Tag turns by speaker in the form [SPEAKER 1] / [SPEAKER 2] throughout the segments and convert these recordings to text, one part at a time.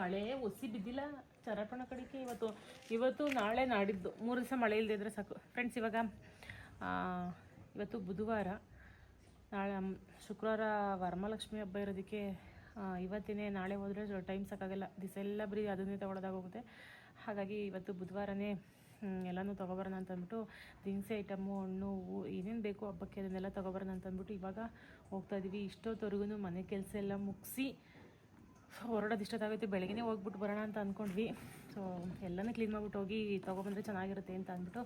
[SPEAKER 1] ಮಳೆ ಒಸಿ ಬಿದ್ದಿಲ್ಲ ಚರಪಣ ಕಡೆಗೆ ಇವತ್ತು ಇವತ್ತು ನಾಳೆ ನಾಡಿದ್ದು. ಮೂರು ದಿವಸ ಮಳೆ ಇಲ್ಲದೆ ಇದ್ರೆ ಸಾಕು. ಫ್ರೆಂಡ್ಸ್ ಇವಾಗ ಇವತ್ತು ಬುಧವಾರ, ನಾಳೆ ಶುಕ್ರವಾರ ವರಮಹಾಲಕ್ಷ್ಮಿ ಹಬ್ಬ ಇರೋದಕ್ಕೆ ಇವತ್ತಿನೇ ನಾಳೆ ಹೋದರೆ ಟೈಮ್ ಸಾಕಾಗಲ್ಲ. ದಿವಸ ಎಲ್ಲ ಬರೀ ಅದನ್ನೇ ತೊಗೊಳೋದಾಗೋಗುತ್ತೆ. ಹಾಗಾಗಿ ಇವತ್ತು ಬುಧವಾರನೇ ಎಲ್ಲನೂ ತೊಗೊಬರೋಣ ಅಂತಂದ್ಬಿಟ್ಟು, ದಿನಸಿ ಐಟಮು ಹಣ್ಣು ಹೂವು ಏನೇನು ಬೇಕು ಹಬ್ಬಕ್ಕೆ ಅದನ್ನೆಲ್ಲ ತೊಗೊಬರೋಣ ಅಂತಂದ್ಬಿಟ್ಟು ಇವಾಗ ಹೋಗ್ತಾ ಇದೀವಿ. ಇಷ್ಟೊತ್ತವರೆಗೂ ಮನೆ ಕೆಲಸ ಎಲ್ಲ ಮುಗಿಸಿ ಹೊರಡೋದು ಇಷ್ಟೊತ್ತಾಗುತ್ತೆ ಬೆಳಗ್ಗೆ ಹೋಗ್ಬಿಟ್ಟು ಬರೋಣ ಅಂತ ಅಂದ್ಕೊಂಡ್ವಿ ಸೊ ಎಲ್ಲನೂ ಕ್ಲೀನ್ ಮಾಡ್ಬಿಟ್ಟು ಹೋಗಿ ತೊಗೊಬಂದರೆ ಚೆನ್ನಾಗಿರುತ್ತೆ ಅಂತ ಅಂದ್ಬಿಟ್ಟು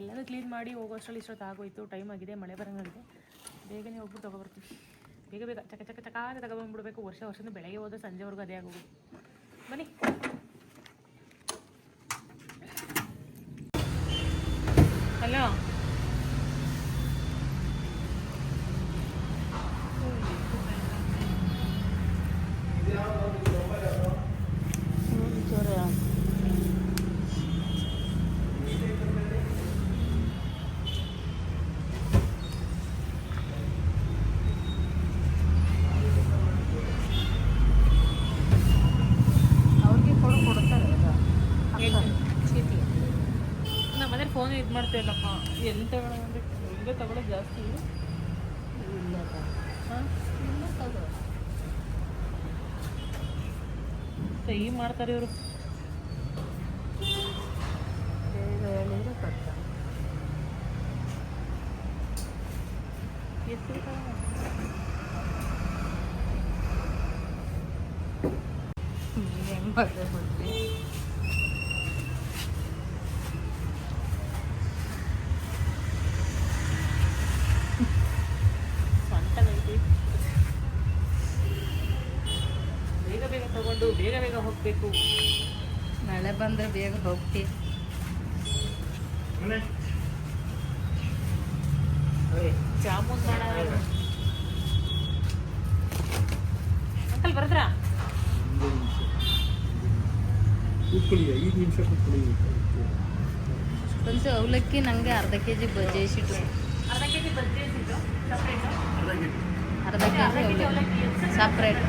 [SPEAKER 1] ಎಲ್ಲನೂ ಕ್ಲೀನ್ ಮಾಡಿ ಹೋಗೋಷ್ಟರಲ್ಲಿ ಇಷ್ಟೊತ್ತು ಆಗೋಯ್ತು. ಟೈಮ್ ಆಗಿದೆ, ಮಳೆ ಬರೋಂಗಿದೆ ಬೇಗನೆ ಹೋಗ್ಬಿಟ್ಟು ತೊಗೊಬರ್ತೀವಿ ಬೇಗ ಬೇಗ ಚಕ ಚಕ ಚಕ ಅಂತ ತಗೊಬಂದ್ಬಿಡ್ಬೇಕು. ವರ್ಷ ವರ್ಷದಿಂದ ಬೆಳಗ್ಗೆ ಹೋದ್ರೆ ಸಂಜೆವರೆಗೂ ಅದೇ ಆಗೋದು. ಬನ್ನಿ. ಹಲೋ
[SPEAKER 2] ಅವ್ರಿಗೆ ಕೊಡು ಕೊಡ್ತಾರೆ ಚೀಟಿ
[SPEAKER 1] ನಮ್ಮ ಮನೇಲಿ ಫೋನ್ ಇದು ಮಾಡ್ತೇವಲ್ಲಪ್ಪ ಎಲ್ಲಿ ತಗೊಳ್ಳೋಣ ಅಂದರೆ ಇಲ್ಲೇ ತಗೊಳ್ಳೋದು ಜಾಸ್ತಿ
[SPEAKER 2] ಇಲ್ಲ
[SPEAKER 1] ಹಾಂ
[SPEAKER 2] ಇಲ್ಲ ತಗೋ
[SPEAKER 1] ಕೈ ಮಾಡ್ತಾರೆ ಇವರು
[SPEAKER 2] ಬೇಗ ಹೇಳಿದ್ರೆ ಕಷ್ಟ ಹೆಂಗೆ ಮಾಡಿದೆ ಗೊತ್ತಿ
[SPEAKER 1] ಸ್ವಂಟದೈತಿ ಬೇಗ ತಗೊಂಡು ಬೇಗ ಬೇಗ ಹೋಗಬೇಕು.
[SPEAKER 2] ಮಳೆ ಬಂದರೆ ಬೇಗ ಹೋಗ್ತೀವಿ
[SPEAKER 1] ಜಾಮೂನ್ ಮಾಡ ಅಂಕಲ್ ಬರದ್ರಾ?
[SPEAKER 3] ಕೂತ್ಕೊಳ್ಳಿ ಐದು ನಿಮಿಷ
[SPEAKER 2] ಒಂದು ಅವಲಕ್ಕಿ ನನಗೆ ಅರ್ಧ ಕೆ ಜಿ ಬಜ್ಜಿಸಿಟ್ಟು
[SPEAKER 1] ಅರ್ಧ ಕೆ ಜಿ ಬಜ್ಜಿ ಸಿಟ್ಟು ಸಪ್ರೇಟು
[SPEAKER 2] ಅರ್ಧ ಕೆ
[SPEAKER 1] ಅರ್ಧ ಕೆ
[SPEAKER 2] ಜಿ ಅವಲಕ್ಕಿ. ಸಪ್ರೇಟ್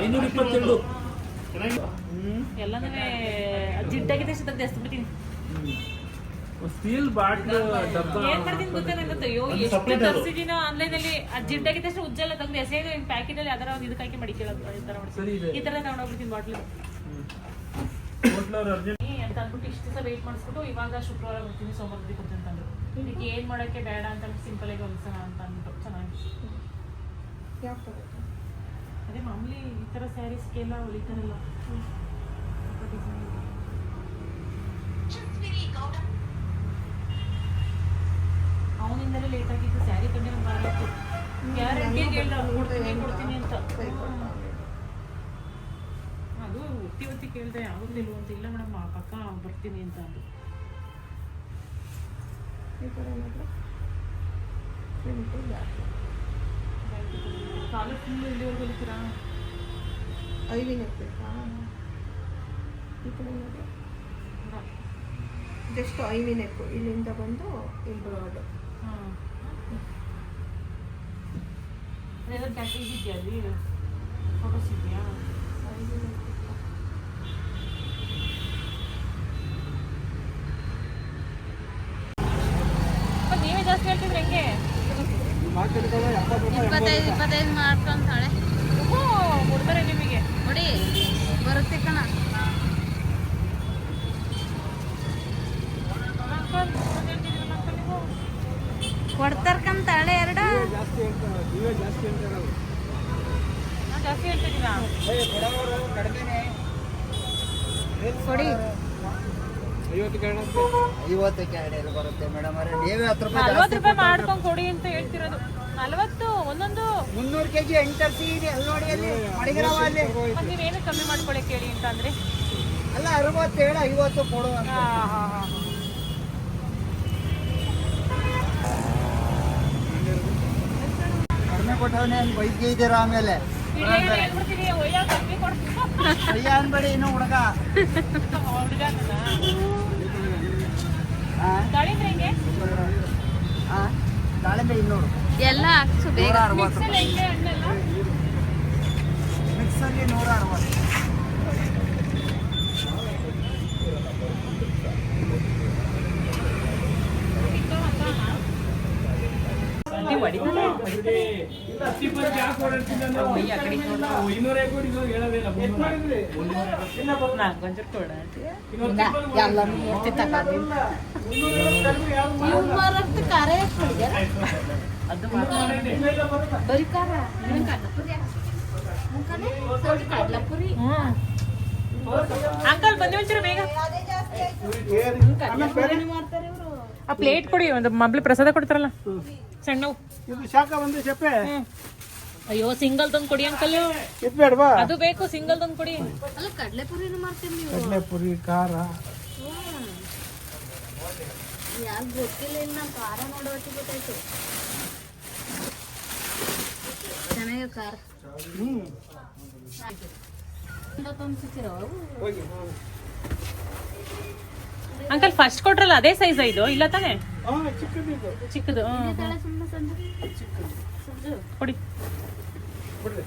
[SPEAKER 3] ಐನೂರ ಇಪ್ಪತ್ತೆರಡು
[SPEAKER 1] ಎಲ್ಲನೂ ಜಿಡ್ಡಾಗಿದೆ ಎಸ್ದು ಬಿಡ್ತೀನಿ
[SPEAKER 3] ಸ್ಟೀಲ್ ಬಾಟ್ಲ್ ಡಬ್ಬ.
[SPEAKER 1] ಏನ್ ಮಾಡ್ತೀನಿ ಗೊತ್ತಾ ನಂಗೆ ಅಯ್ಯೋ ಎಷ್ಟು ತರಿಸಿದೀನೋ ಆನ್ಲೈನ್ ಅಲ್ಲಿ ಆ ಜಿಡ್ಡಾಗಿದ್ದ ಉಜ್ಜಲ್ಲ ತಂದು ಎಸೆದು ಪ್ಯಾಕೆಟ್ ಅಲ್ಲಿ ಅದರ ಒಂದು ಇದಕ್ಕೆ ಹಾಕಿ ಮಡಿಕೊಳ್ಳೋದು ಈ ತರ ಮಾಡಿ ಈ ತರ ತಗೊಂಡೋಗ್ಬಿಡ್ತೀನಿ ಬಾಟ್ಲು ಅಂತ ಅಂದ್ಬಿಟ್ಟು ಇಷ್ಟು ದಿವಸ ವೆಯ್ಟ್ ಮಾಡಿಸ್ಬಿಟ್ಟು ಇವಾಗ ಶುಕ್ರವಾರ ಬರ್ತೀನಿ ಸೋಮವಾರ ಕೊಡ್ತೀನಿ ಅಂತಂದ್ರು ಇದಕ್ಕೆ ಏನ್ ಮಾಡಕ್ಕೆ ಬೇಡ ಅಂತ ಸಿಂಪಲ್ ಆಗಿ ಹೊಲಿಸೋಣ ಅಂತ ಅಂದ್ಬಿಟ್ಟು ಚೆನ್ನಾಗಿ. ಅದೇ ಮಾಮೂಲಿ ಈ ಥರ ಸ್ಯಾರೀಸ್ಗೆಲ್ಲ ಹೊಲಿತಾರಲ್ಲ. ಅವನಿಂದಲೇ ಲೇಟ್ ಆಗಿತ್ತು ಸ್ಯಾರಿ ಕಂಡೆ ಒಂದು ಬಾರತ್ತು ಗ್ಯಾರಂಟಿ ಹೇಳ್ದ ಕೊಡ್ತೀನಿ ಕೊಡ್ತೀನಿ ಅಂತ. ಅದು ಒತ್ತಿ ಒತ್ತಿ ಕೇಳ್ದೆ ಆಗುತ್ತಿಲ್ವ ಅಂತ. ಇಲ್ಲ ಮೇಡಮ್ ಪಕ್ಕ ಬರ್ತೀನಿ ಅಂತ ಅಂದ್ರು. ಕಾಲು ಫುಲ್ ಇಲ್ಲಿವರೆಗೂ ಹೊಲಿತೀರಾ
[SPEAKER 4] ಜಸ್ಟ್ ಐವಿ ನೆಕ್ಕು ಇಲ್ಲಿಂದ ಬಂದು ಇಂಬ್ರಾಯ್ಡ್
[SPEAKER 1] ಹಾಂ. ಅದೇನಾದ್ರು ಪ್ಯಾಕೇಜ್ ಇದೆಯಾ ಅಲ್ಲಿ? ಫೋಟೋಸ್ ಇದೆಯಾ? ಮತ್ತೆ ನೀವೇ ಜಾಸ್ತಿ ಹೇಳ್ತಿದ್ರೆ ಹೆಂಗೆ?
[SPEAKER 2] ಇಪ್ಪತ್ತೈದು ಇಪ್ಪತ್ತೈದು ಮಾಡ್ಕೊಂತಾಳೆ.
[SPEAKER 1] ಕೊಡ್ತಾರೆ ನಿಮಗೆ.
[SPEAKER 2] ನೋಡಿ ಬರುತ್ತೆ ಕಣ. ಕೊಡ್ತಾರ್ಕಂತಾಳೆ ಎರಡು.
[SPEAKER 3] ಜಾಸ್ತಿ
[SPEAKER 2] ಕೊಡಿ.
[SPEAKER 5] ಐವತ್ತಕ್ಕೆ ಎರಡು ಬರುತ್ತೆ ಮೇಡಮ್ ಅವರೇ ನೀವೇ ಹತ್ತು ರೂಪಾಯಿ
[SPEAKER 1] ನಲ್ವತ್ತು ರೂಪಾಯಿ ಮಾಡ್ಕೊಂಡು ಕೊಡಿ ಅಂತ ಹೇಳ್ತಿರೋದು. ನಲ್ವತ್ತು ಒಂದೊಂದು.
[SPEAKER 5] ಮುನ್ನೂರು ಕೆಜಿ ಎಂಟರ್ಸಿ ಇದೆ ಅಲ್ಲಿ ನೋಡಿ ಅಲ್ಲಿ ಮಡಿಗ್ರಾಮ ಅಲ್ಲಿ.
[SPEAKER 1] ಮತ್ತೆ ನೀವೇನು ಕಮ್ಮಿ ಮಾಡ್ಕೊಳಕ್ಕೆ ಹೇಳಿ ಅಂತ ಅಂದ್ರೆ.
[SPEAKER 5] ಅಲ್ಲ ಅರವತ್ತೇಳು ಐವತ್ತು ಕೊಡು ಅಂತ.
[SPEAKER 1] ಹಾ ಹಾ ಹಾ
[SPEAKER 5] ಕಡಿಮೆ ಕೊಟ್ಟವನೇ ಬೈದ್ಗೆ ಇದ್ದೀರಾ ಆಮೇಲೆ?
[SPEAKER 1] ಒಯ್ಯ
[SPEAKER 5] ಅಯ್ಯ ಅನ್ಬೇಡಿ ಇನ್ನು ಹುಡುಗ.
[SPEAKER 1] ಹುಡುಗನ
[SPEAKER 5] ಹಾ
[SPEAKER 1] ದಾಳಿಂಬ್ರೆ ಹೆಂಗೆ
[SPEAKER 5] ಹಾ ದಾಳಿಂಬೆ ಇನ್ನೂರು.
[SPEAKER 2] ಎಲ್ಲ ಹಾಕ್ಸು ಬೇಗ.
[SPEAKER 5] ಮಿಕ್ಸಲ್ಲಿ ನೂರ ಅರವತ್ತು.
[SPEAKER 2] ಎಲ್ಲ
[SPEAKER 1] ಅಂಕಲ್ ಒಂಚೂರು ಬೇಗ? ಆ ಪ್ಲೇಟ್ ಕೊಡಿ ಒಂದು ಮಬ್ಲಿ ಪ್ರಸಾದ ಕೊಡ್ತಾರಲ್ಲ. ಸಣ್ಣವು
[SPEAKER 3] ಇದು ಶಾಖ ಬಂದು ಚಪ್ಪೆ
[SPEAKER 1] ಅಯ್ಯೋ ಸಿಂಗಲ್ ತಂದು ಕೊಡಿ ಅಂಕಲ್. ಅದು ಬೇಕು ಸಿಂಗಲ್ ತಂದು ಕೊಡಿ.
[SPEAKER 2] ಅಲ್ಲ ಪುರಿ ಮಾಡ್ತೀನಿ ನೀವು.
[SPEAKER 3] ಕಡಲೆಪುರಿ ಖಾರ.
[SPEAKER 2] ಯಾರು ಗೊತ್ತಿಲ್ಲ ಖಾರ ಗೊತ್ತಾಯ್ತು. ಚೆನ್ನಾಗಿ ಖಾರ
[SPEAKER 1] ಅಂಕಲ್ ಫಸ್ಟ್ ಕೊಟ್ರಲ್ಲ ಅದೇ ಸೈಜ್ ಇದು? ಇಲ್ಲ ತಾನೆ? ಚಿಕ್ಕದು ಕೊಡಿ.
[SPEAKER 3] ಬಿಡ್ರಿ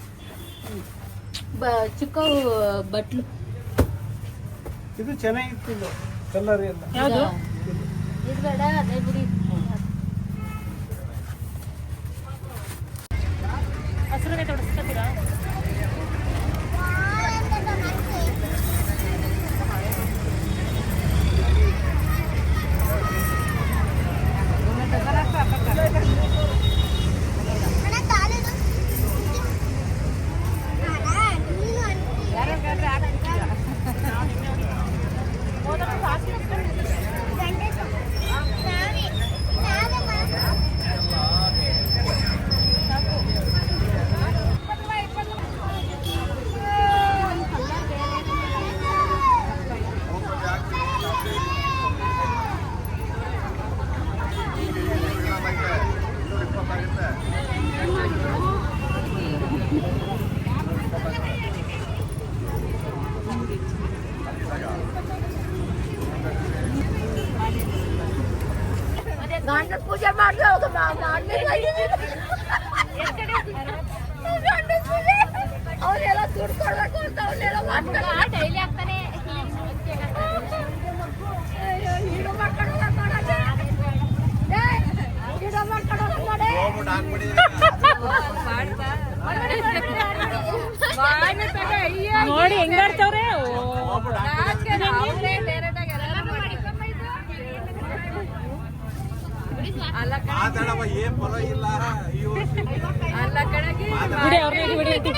[SPEAKER 2] ಬ ಚಿಕ್ಕ ಬಟ್ಲು.
[SPEAKER 3] ಇದು ಚೆನ್ನಾಗಿತ್ತು ಕಲರ್ ಎಲ್ಲ.
[SPEAKER 1] ಯಾವುದು?
[SPEAKER 2] ಇದು ಬೇಡ ಪೂಜೆ ಬಿಡಿ
[SPEAKER 1] ಹಸಿರನೆ ತೊಡಸ್ಕೊತೀರಾ
[SPEAKER 4] ಗಂಡ ಪೂಜೆ ಮಾಡ್ಲಿಲ್ಲ ಅವನ್ನೆಲ್ಲ ದುಡ್ಡು ಕೊಡ್ಬೇಕು ಅಂತ ಅವನ್ನೆಲ್ಲ ಮಾಡ್ತಾರೆ
[SPEAKER 2] ಡೈಲಿ ಆಗ್ತಾನೆ.
[SPEAKER 4] ಮಾಡ್ಕೊಂಡು ಮಾಡ್ಕೊಂಡು ಮಾಡಿ. ನೋಡಿ
[SPEAKER 1] ಹೆಂಗಾಡ್ತವ್ರೆ? ಬಿಡಿ ಅಂತಿ.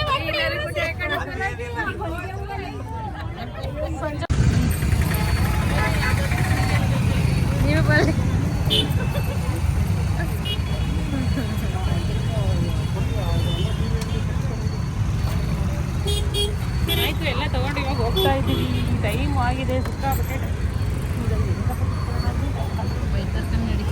[SPEAKER 2] ನೀವು ಬರ್ರಿ.
[SPEAKER 1] ಆಯ್ತು ಎಲ್ಲ ತಗೊಂಡು ಇವಾಗ ಹೋಗ್ತಾ ಇದ್ದೀವಿ. ಟೈಮ್ ಆಗಿದೆ ಸಿಕ್ಕಾಪಟ್ಟೆ
[SPEAKER 2] ನಡಿ.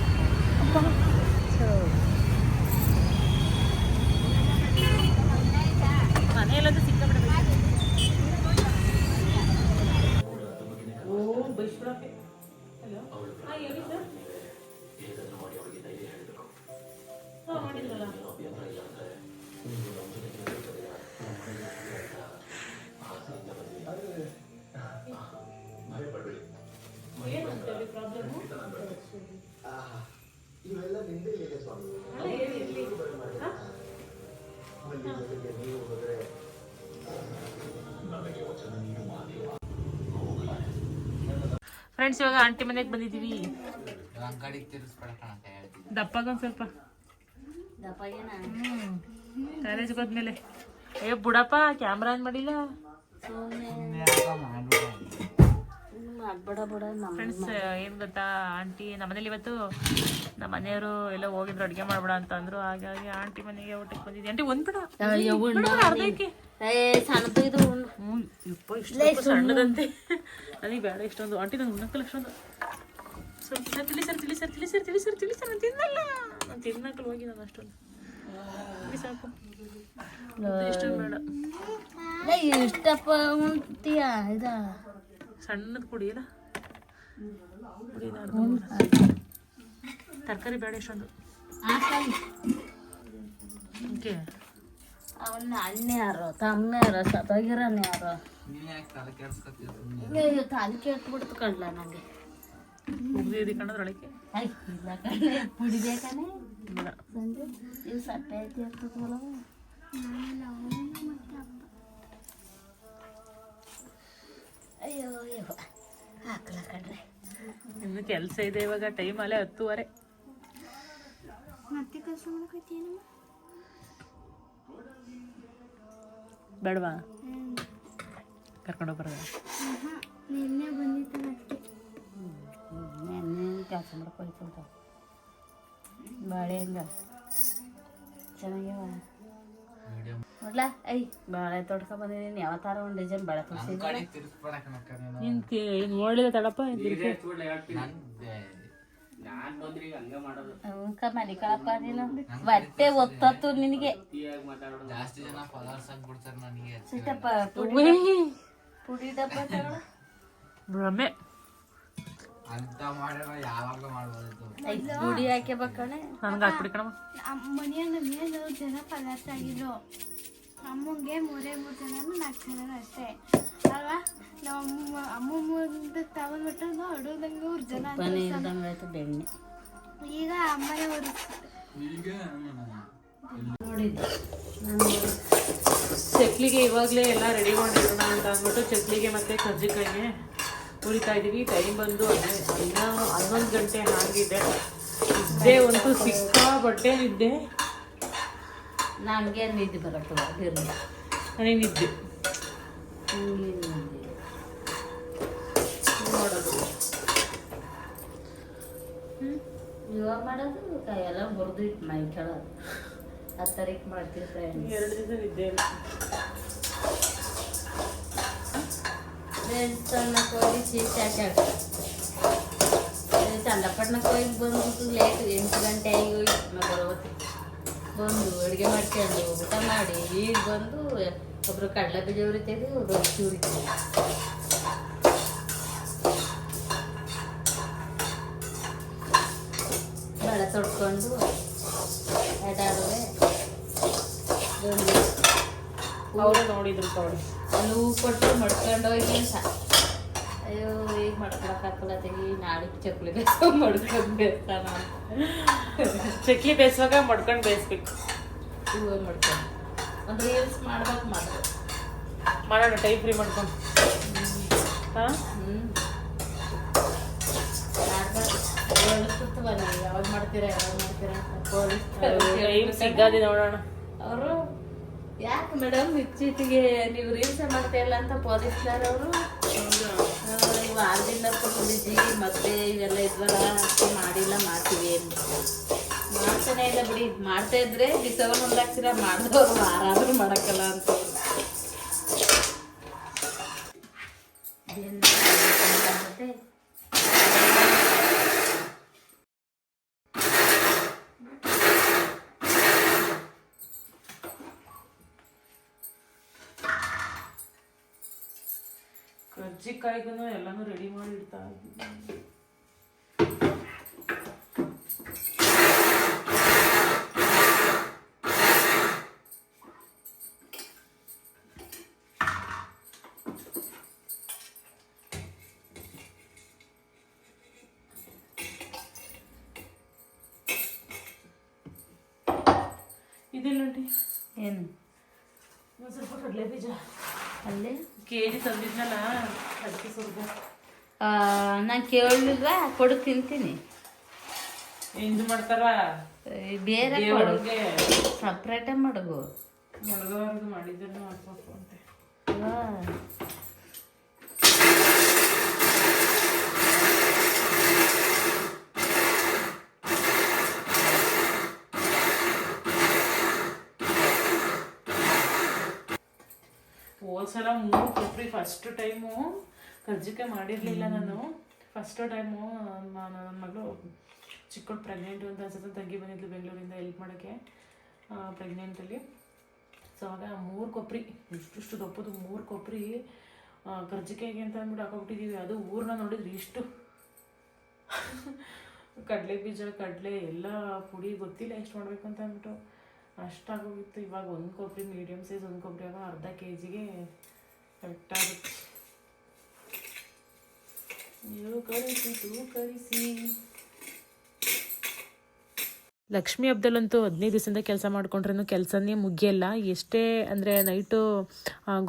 [SPEAKER 1] ಫ್ರೆಂಡ್ಸ್ ಇವಾಗ ಆಂಟಿ ಮನೆಗೆ ಬಂದಿದ್ದೀವಿ ದಪ್ಪಾಗ ಒಂದು ಸ್ವಲ್ಪ. ಕಾಲೇಜ್ಗೆ ಹೋದ್ಮೇಲೆ. ಅಯ್ಯೋ, ಬುಡಪ್ಪ ಕ್ಯಾಮ್ರಾ ಏನು ಮಾಡಿಲ್ಲ. ಫ್ರೆಂಡ್ಸ್ ಏನು ಗೊತ್ತಾ ಆಂಟಿ ನಮ್ಮನೇಲಿ ಇವತ್ತು ನಮ್ಮ ಮನೆಯವರು ಎಲ್ಲ ಹೋಗಿದ್ರು ಅಡುಗೆ ಮಾಡ್ಬಿಡ ಅಂತ ಅಂದ್ರು. ಹಾಗಾಗಿ ಆಂಟಿ ಮನೆಗೆ ಊಟಕ್ಕೆ ಬಂದಿದ್ದೆ. ಆಂಟಿ ಒಂದು ಬಿಡ. ಅರ್ಧ ಐತಿ
[SPEAKER 2] ಏ ಸಣ್ಣದು ಇದು ಉಣ್ಣು.
[SPEAKER 1] ಹ್ಞೂ ಯಪ್ಪ ಇಷ್ಟು ಸಣ್ಣದಂತೆ. ನನಗೆ ಬೇಡ ಇಷ್ಟೊಂದು. ಆಂಟಿ ನಂಗೆ ಉಣ್ಣಕ್ಕಲ್ಲ ಇಷ್ಟೊಂದು. ಸ್ವಲ್ಪ ಸರ್ ತಿಳಿ ಸರ್ ತಿಳಿ ಸರ್ ತಿಳಿ ಸರ್ ತಿಳಿ ಸರ್ ತಿಳಿ ಸರ್ ನಾನು ತಿನ್ನಲ್ಲ. ನಾನು ತಿನ್ನಕ್ಕಲ್ಲ ಹೋಗಿ ನಾನು ಅಷ್ಟೊಂದು. ಸಾಕು. ಇಷ್ಟೊಂದು ಬೇಡ.
[SPEAKER 2] ಇಷ್ಟಪ್ಪ ಉಂಟಿಯಾ ಇದ?
[SPEAKER 1] ಸಣ್ಣದು ಕುಡಿಯಲ್ಲ ತರಕಾರಿ ಬೇಡ ಇಷ್ಟೊಂದು.
[SPEAKER 2] ಹಾಕಲ್ಲ
[SPEAKER 1] ಯಾಕೆ
[SPEAKER 2] ಅವನ್ನ ಅಣ್ಣ ಯಾರು? ತಮ್ಮ ಯಾರು? ಸತ್ತೋಗಿರೋನ್ ಯಾರು? ತಾಲಿ ಕೆಟ್ಬಿಡ್ತು ನನಗೆ ನಂಗೆ.
[SPEAKER 1] ಮುಗ್ದಿದೆ ಕಣ್ಣದ್ರೊಳಗೆ
[SPEAKER 2] ಐ ಇಲ್ಲ ಕಣೆ. ಕುಡಿಬೇಕಾನೆ ಸಂಜೆ? ಐತಿ ಇರ್ತದಲ್ಲ ಅಯ್ಯೋ ಅಯ್ಯೋ ಹಾಕ್ಲ ಕಣ್ರೆ
[SPEAKER 1] ಇನ್ನು ಕೆಲಸ ಇದೆ ಇವಾಗ ಟೈಮ್ ಅಲ್ಲೇ ಹತ್ತುವರೆ
[SPEAKER 4] ಮತ್ತೆ ಕೆಲಸ ಮಾಡಕತ್ತೀನಿ
[SPEAKER 1] ಬೇಡವಾ ಕರ್ಕೊಂಡೋಗಿ ಬರೋದ
[SPEAKER 4] ನಿನ್ನೆ ಬಂದಿತ್ತು ಅದಕ್ಕೆ
[SPEAKER 2] ನೆನ್ನೆ ಕೆಲಸ ಮಾಡಕ್ಕೆ ಹೋಯ್ತಂತ ಬಾಳೆ ಹಂಗ ಚೆನ್ನಾಗ್ಯಾವ ನೋಡ್ಲ ಐ ಬಾಳೆ ತೊಡ್ಕೊ ಬಂದಿದ್ದೀನಿ ಯಾವ ಥರ ಒಂದು ಡಿಸೈನ್ ಬಾಳೆ
[SPEAKER 1] ನೋಡಿದ ತಡಪ್ಪ
[SPEAKER 2] ನೀನು ಬಟ್ಟೆ ಒತ್ತತ್ತು ನಿನಗೆ
[SPEAKER 6] ಜಾಸ್ತಿ ಜನ ಫಾಲೋವರ್ಸ್ ಆಗ್ಬಿಡ್ತಾರೆ ನನಗೆ
[SPEAKER 2] ಸಿಟ್ಟಪ್ಪ ಪುಡಿ ಪುಡಿ ಡಬ್ಬ ತಗೊಳ್ಳು.
[SPEAKER 1] ಭ್ರಮೆ
[SPEAKER 6] ಅಂತ
[SPEAKER 1] ನನ್ಗೆ ಹಾಕ್ಬಿಡಿ ಕಣಮ್ಮ.
[SPEAKER 4] ಮನೆಯಲ್ಲಿ ಮೇಲೆ ಜನ ಪದಾರ್ಥ ಆಗಿದ್ರು. ಅಮ್ಮಂಗೆ ಮೂರೇ ಮೂರು ಜನ ನಾಲ್ಕು ಜನ ಅಷ್ಟೇ. ಅಲ್ವಾ? ನಮ್ಮ ಅಮ್ಮ ಮುಂದೆ ತಗೊಂಡ್ಬಿಟ್ಟು ಅಡುಗಂಗೆ ಮೂರು ಜನ ಅಂತ
[SPEAKER 2] ಮನೆ ಇಲ್ದಂಗೆ ಆಯ್ತು ಬೆಣ್ಣೆ.
[SPEAKER 4] ಈಗ ಅಮ್ಮನೇ ಅವರು
[SPEAKER 6] ಈಗ
[SPEAKER 2] ನೋಡಿದ್ದೆ.
[SPEAKER 1] ಚಕ್ಲಿಗೆ ಇವಾಗಲೇ ಎಲ್ಲ ರೆಡಿ ಮಾಡಿರೋಣ ಅಂತ ಅಂದ್ಬಿಟ್ಟು ಚಕ್ಲಿಗೆ ಮತ್ತೆ ಕರ್ಜಿಕಾಯಿಗೆ ಹುರಿತಾ ಇದ್ದೀವಿ. ಟೈಮ್ ಬಂದು ಇನ್ನ ಹನ್ನೊಂದು ಗಂಟೆ ಹಾಗಿದೆ. ಒಂದು ಸಿಕ್ಕಾ ಬಟ್ಟೆ ನಿದ್ದೆ.
[SPEAKER 2] ನನಗೆ ನಿದ್ದೆ ಬರತ್ತೆ
[SPEAKER 1] ನನಗೆ ನಿದ್ದೆ. ಮಾಡೋದು?
[SPEAKER 2] ಇವಾಗ ಮಾಡೋದು ಎಲ್ಲ ಬರ್ದು ಇಟ್ಟು ಮೈ ಕೆಳಗೆ. ಹತ್ತರಿಗೆ ಮಾಡ್ತೀವಿ ಫ್ರೆಂಡ್ಸ್
[SPEAKER 1] ಎರಡು ದಿವಸ ನಿದ್ದೆ ಇಲ್ಲ.
[SPEAKER 2] ದೇವಸ್ಥಾನಕ್ಕೆ ಹೋಗಿ ಚೀಟ್ ಹಾಕ್ಯಾಕ ಚಂದಪಟ್ಟಣಕ್ಕೆ ಹೋಗಿ ಬಂದು ಲೇಟ್ ಎಂಟು ಗಂಟೆ ಆಗಿ ಹೋಗಿ ಬಂದು ಅಡುಗೆ ಮಾಡ್ಕೊಂಡು ಊಟ ಮಾಡಿ ಈಗ ಬಂದು ಒಬ್ರು ಕಡಲೆ ಬೀಜ ಉರಿತೇವೆ ಒಬ್ಬರು ಅಕ್ಕಿ ಉರಿತೇವೆ ಬೆಳೆ ತೊಡ್ಕೊಂಡು ಎಡಾಡುವೆ
[SPEAKER 1] ನೋಡಿದ್ರು ತಗೊಳ್ಳಿ
[SPEAKER 2] ಅಲ್ಲಿ ಕೊಟ್ಟು ಮಡ್ಕೊಂಡು ಹೋಗಿ ಅಯ್ಯೋ ಈಗ ಮಡ್ಕೊಳಕ್ಕಾಗಲ್ಲ ತೆಗಿ ನಾಳೆಗೆ ಚಕ್ಲಿ ಬೇಕು ಮಡ್ಕೊಂಡು ಬೇಸ್ತಾನ
[SPEAKER 1] ಚಕ್ಲಿ ಬೇಯಿಸುವಾಗ ಮಡ್ಕೊಂಡು ಬೇಯಿಸ್ಬೇಕು.
[SPEAKER 2] ಹೂವು ಮಡ್ಕೊಂಡು ಒಂದು ರೀಲ್ಸ್ ಮಾಡ್ಬೇಕು ಮಾಡ್ಬೇಕು
[SPEAKER 1] ಮಾಡೋಣ ಟೈಮ್ ಫ್ರೀ ಮಾಡ್ಕೊಂಡು ಹಾಂ?
[SPEAKER 2] ಹ್ಞೂ ಯಾವಾಗ ಮಾಡ್ತೀರಾ ಯಾವಾಗ ಮಾಡ್ತೀರಾ
[SPEAKER 1] ಸಿಗದೆ ನೋಡೋಣ.
[SPEAKER 2] ಅವರು ಯಾಕೆ ಮೇಡಮ್ ಇತ್ತೀಚೆಗೆ ನೀವು ರೀಲ್ಸ್ ಮಾಡ್ತೀಯಲ್ಲ ಅಂತ ಪೊಲೀಸ್ನವ್ರು ಅವರು? ನೀವು ವಾರದಿಂದ ಕೊಟ್ಟಿದ್ದೀವಿ ಮತ್ತೆ ಇವೆಲ್ಲ ಇದ್ವಲ್ಲ ಅಷ್ಟೇ ಮಾಡಿಲ್ಲ ಮಾಡ್ತೀವಿ ಮಾಡ್ತಾನೆ ಇಲ್ಲ ಬಿಡಿ. ಮಾಡ್ತಾ ಇದ್ರೆ ದಿವಸ ಒಂದು ಲಕ್ಷ ಮಾಡಿದವರು ವಾರ ಆದ್ರೂ ಮಾಡಕ್ಕಲ್ಲ ಅಂತ. ಏನ್ ಮಾಡ್ಬೇಕು
[SPEAKER 1] ಎಲ್ಲನೂ ರೆಡಿ ಮಾಡಿ ಇಡ್ತಾ ಇದ್ದೀನಿ
[SPEAKER 2] ಏನು?
[SPEAKER 1] ಒಂದು ಸ್ವಲ್ಪ ಕಡಲೆ ಬೀಜ.
[SPEAKER 2] ಅಲ್ಲೇ?
[SPEAKER 1] ಕೆ ಜಿ ತಂದಿದ್ನಲ್ಲ.
[SPEAKER 2] ನಾನು ಕೇಳಲಿಲ್ವಾ ಕೊಡು ತಿಂತೀನಿ.
[SPEAKER 1] ಇದು ಮಾಡ್ತಾರ?
[SPEAKER 2] ಬೇರೆ ಕೊಡು. ಸಪ್ರೇಟೇ ಮಡಗು
[SPEAKER 1] ಮಾಡಿದ್ರು ಅಂತೆ. ಹೋದ್ಸಲ ಮೂರು ಕೊಬ್ಬರಿ ಫಸ್ಟ್ ಟೈಮು ಕರ್ಜಿಕಾಯಿ ಮಾಡಿರಲಿಲ್ಲ ನಾನು. ಫಸ್ಟ್ ಟೈಮು ನನ್ನ ಮಗಳು ಚಿಕ್ಕ ಪ್ರೆಗ್ನೆಂಟು ಅಂತ ಅನ್ಸುತ್ತೆ. ತಂಗಿ ಬಂದಿದ್ಲು ಬೆಂಗಳೂರಿಂದ ಹೆಲ್ಪ್ ಮಾಡೋಕ್ಕೆ ಪ್ರೆಗ್ನೆಂಟಲ್ಲಿ ಸೊ ಆಗ ಮೂರು ಕೊಬ್ಬರಿ ಇಷ್ಟಿಷ್ಟು ದಪ್ಪದು ಮೂರು ಕೊಬ್ಬರಿ ಕರ್ಜಿಕಾಯಿಗೆ ಅಂತ ಅಂದ್ಬಿಟ್ಟು ಹಾಕೊಬಿಟ್ಟಿದ್ದೀವಿ ಅದು ಊರನ್ನ ನೋಡಿದ್ರೆ ಇಷ್ಟು. ಕಡಲೆ ಬೀಜ ಕಡಲೆ ಎಲ್ಲ ಪುಡಿ ಗೊತ್ತಿಲ್ಲ ಎಷ್ಟು ಮಾಡಬೇಕು ಅಂತ ಅಂದ್ಬಿಟ್ಟು. ಅಷ್ಟಾಗೋಗಿತ್ತು. ಇವಾಗ ಒಂದು ಕೊಬ್ಬರಿ ಮೀಡಿಯಮ್ ಸೈಜ್ ಒಂದು ಕೊಬ್ಬರಿ ಆಗ ಅರ್ಧ ಕೆ ಜಿಗೆ ಕರೆಕ್ಟಾಗುತ್ತೆ ನೀವು ಲಕ್ಷ್ಮಿ ಹಬ್ಬದಲ್ಲಂತೂ ಹದಿನೈದು ದಿವಸದಿಂದ ಕೆಲಸ ಮಾಡ್ಕೊಂಡ್ರೂ ಕೆಲಸನೇ ಮುಗಿಯಲ್ಲ. ಎಷ್ಟೇ ಅಂದರೆ ನೈಟು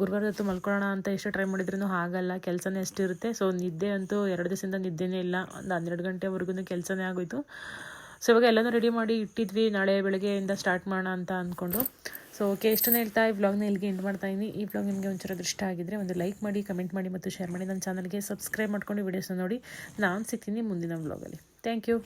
[SPEAKER 1] ಗುರುವಾರ ಹೊತ್ತು ಮಲ್ಕೊಳ್ಳೋಣ ಅಂತ ಎಷ್ಟು ಟ್ರೈ ಮಾಡಿದ್ರೂ ಆಗಲ್ಲ ಕೆಲಸನೇ ಅಷ್ಟಿರುತ್ತೆ. ಸೊ ನಿದ್ದೆ ಅಂತೂ ಎರಡು ದಿವಸದಿಂದ ನಿದ್ದೆನೇ ಇಲ್ಲ. ಒಂದು ಹನ್ನೆರಡು ಗಂಟೆವರೆಗೂ ಕೆಲಸನೇ ಆಗೋಯ್ತು. ಸೊ ಇವಾಗ ಎಲ್ಲನೂ ರೆಡಿ ಮಾಡಿ ಇಟ್ಟಿದ್ವಿ. ನಾಳೆ ಬೆಳಗ್ಗೆಯಿಂದ ಸ್ಟಾರ್ಟ್ ಮಾಡೋಣ ಅಂತ ಅಂದ್ಕೊಂಡು ಸೊ ಓಕೆ ಇಷ್ಟನ್ನು ಹೇಳ್ತಾ ಈ ವ್ಲಾಗ್ನ ಇಲ್ಲಿಗೆ ಎಂಡ್ ಮಾಡ್ತಾ ಇದ್ದೀನಿ ಈ ವ್ಲಾಗ್ ನಿಮಗೆ ಒಂಚೂರು ಇಷ್ಟ ಆಗಿದ್ರೆ ಒಂದು ಲೈಕ್ ಮಾಡಿ ಕಮೆಂಟ್ ಮಾಡಿ ಮತ್ತು ಶೇರ್ ಮಾಡಿ. ನನ್ನ ಚಾನಲ್ಗೆ ಸಬ್ಸ್ಕ್ರೈಬ್ ಮಾಡ್ಕೊಂಡು ವೀಡಿಯೋಸ್ನ ನೋಡಿ. ನಾನು ಸಿಗ್ತೀನಿ ಮುಂದಿನ ವ್ಲಾಗಲ್ಲಿ ಥ್ಯಾಂಕ್ ಯು